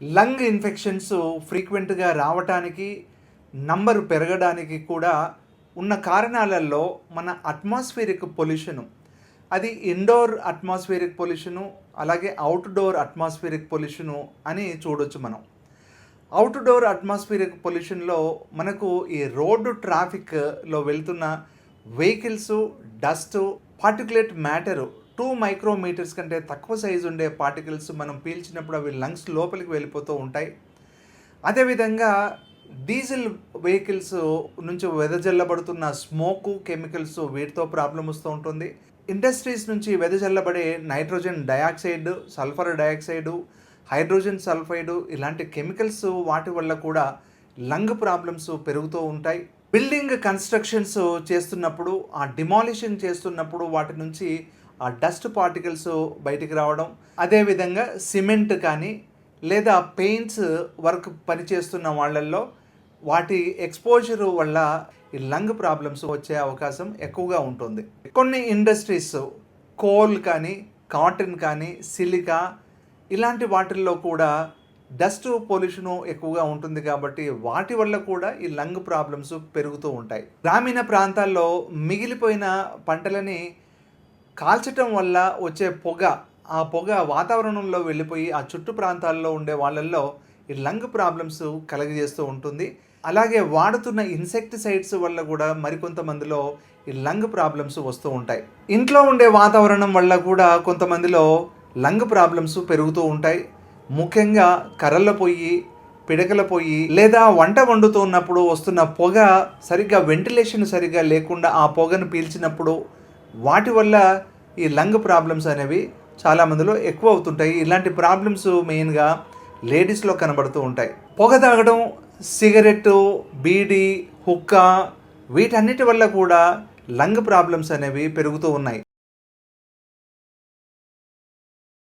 Lung infections ఫ్రీక్వెంట్గా రావటానికి number పెరగడానికి కూడా ఉన్న కారణాలలో మన అట్మాస్ఫియరిక్ పొల్యూషను అది ఇండోర్ అట్మాస్ఫియరిక్ పొల్యూషను అలాగే అవుట్డోర్ అట్మాస్ఫియరిక్ పొల్యూషను అని చూడొచ్చు మనం. అవుట్డోర్ అట్మాస్ఫియరిక్ పొల్యూషన్లో మనకు ఈ రోడ్డు ట్రాఫిక్లో వెళ్తున్న vehicles dust particulate matter two micrometers కంటే తక్కువ సైజు ఉండే పార్టికల్స్ మనం పీల్చినప్పుడు అవి లంగ్స్ లోపలికి వెళ్ళిపోతూ ఉంటాయి. అదేవిధంగా డీజిల్ వెహికల్స్ నుంచి వెదజల్లబడుతున్న స్మోకు కెమికల్స్ వీటితో ప్రాబ్లం వస్తూ ఉంటుంది. ఇండస్ట్రీస్ నుంచి వెదజల్లబడే nitrogen dioxide sulphur dioxide hydrogen sulphide ఇలాంటి కెమికల్స్ వాటి వల్ల కూడా లంగ్ ప్రాబ్లమ్స్ పెరుగుతూ ఉంటాయి. బిల్డింగ్ కన్స్ట్రక్షన్స్ చేస్తున్నప్పుడు ఆ డిమాలిషన్ చేస్తున్నప్పుడు వాటి నుంచి ఆ డస్ట్ పార్టికల్స్ బయటికి రావడం అదేవిధంగా సిమెంట్ కానీ లేదా పెయింట్స్ వర్క్ పనిచేస్తున్న వాళ్ళల్లో వాటి ఎక్స్పోజర్ వల్ల ఈ లంగ్ ప్రాబ్లమ్స్ వచ్చే అవకాశం ఎక్కువగా ఉంటుంది. కొన్ని ఇండస్ట్రీస్ కోల్ కానీ కాటన్ కానీ సిలికా ఇలాంటి వాటిల్లో కూడా డస్ట్ పొల్యూషను ఎక్కువగా ఉంటుంది కాబట్టి వాటి వల్ల కూడా ఈ లంగ్ ప్రాబ్లమ్స్ పెరుగుతూ ఉంటాయి. గ్రామీణ ప్రాంతాల్లో మిగిలిపోయిన పంటలని కాల్చటం వల్ల వచ్చే పొగ ఆ పొగ వాతావరణంలో వెళ్ళిపోయి ఆ చుట్టు ప్రాంతాల్లో ఉండే వాళ్ళల్లో ఈ లంగ్ ప్రాబ్లమ్స్ కలగజేస్తూ ఉంటుంది. అలాగే వాడుతున్న ఇన్సెక్టిసైడ్స్ వల్ల కూడా మరికొంతమందిలో ఈ లంగ్ ప్రాబ్లమ్స్ వస్తూ ఉంటాయి. ఇంట్లో ఉండే వాతావరణం వల్ల కూడా కొంతమందిలో లంగ్ ప్రాబ్లమ్స్ పెరుగుతూ ఉంటాయి. ముఖ్యంగా కర్రల పొయ్యి పిడకల పొయ్యి లేదా వంట వండుతున్నప్పుడు వస్తున్న పొగ సరిగ్గా వెంటిలేషన్ సరిగ్గా లేకుండా ఆ పొగను పీల్చినప్పుడు వాటి వల్ల ఈ లంగ్ ప్రాబ్లమ్స్ అనేవి చాలామందిలో ఎక్కువ అవుతుంటాయి. ఇలాంటి ప్రాబ్లమ్స్ మెయిన్గా లేడీస్లో కనబడుతూ ఉంటాయి. పొగ తాగడం సిగరెట్ బీడి హుక్కా వీటన్నిటి వల్ల కూడా లంగ్ ప్రాబ్లమ్స్ అనేవి పెరుగుతూ ఉన్నాయి.